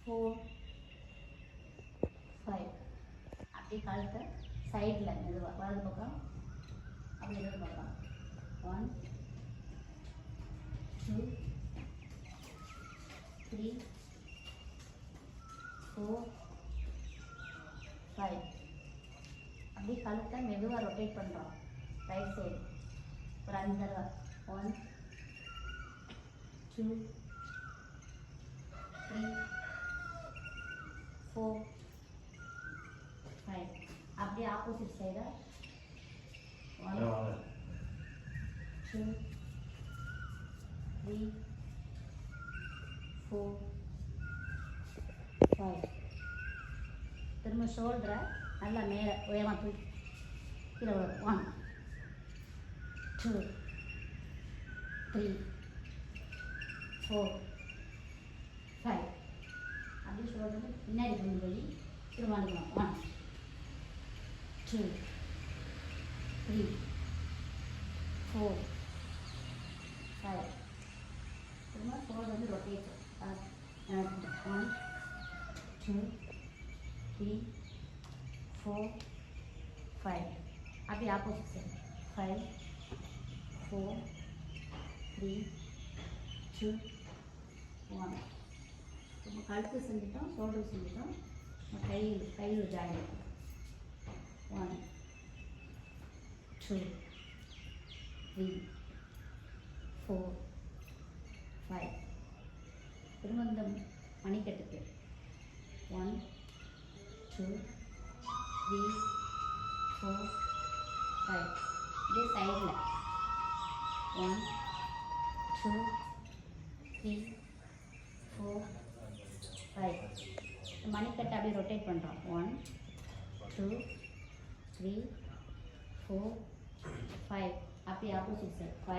Four five அப்படியே கழுத்தை சைடில் மெதுவாக வலது பக்கம் அப்படி இடது பக்கம் one two three four five அப்படியே கழுத்தை மெதுவாக ரொட்டேட் பண்ணுறோம் ரைட் சைடு ஒரு அஞ்சு தடவை one two three four five அப்படியே opposite side one two three four five திரும்ப ஷோல்டரை நல்லா மேலே உயரமாக தூக்கி. கீழே விடும் one two three four five அப்படியே ஷோல்டர் பின்னாடி கொண்டு போய் திரும்ப அனுப்பணும் one two three four five திரும்ப ஃபோர் வந்து rotate one two three four five அப்படி opposite side five four three two one கழுத்து செஞ்சுட்டோம் ஷோல்டர் செஞ்சுட்டோம் கை கையில் join one two three four five திரும்ப இந்த மணிக்கட்டுக்கு. One two three four five இதே சைடில் one two three four five மணிக்கட்டை அப்படியே ரொட்டேட் பண்ணுறோம் one two three four five அப்படியே ஆப்போசிட் சைட் ஃபைவ்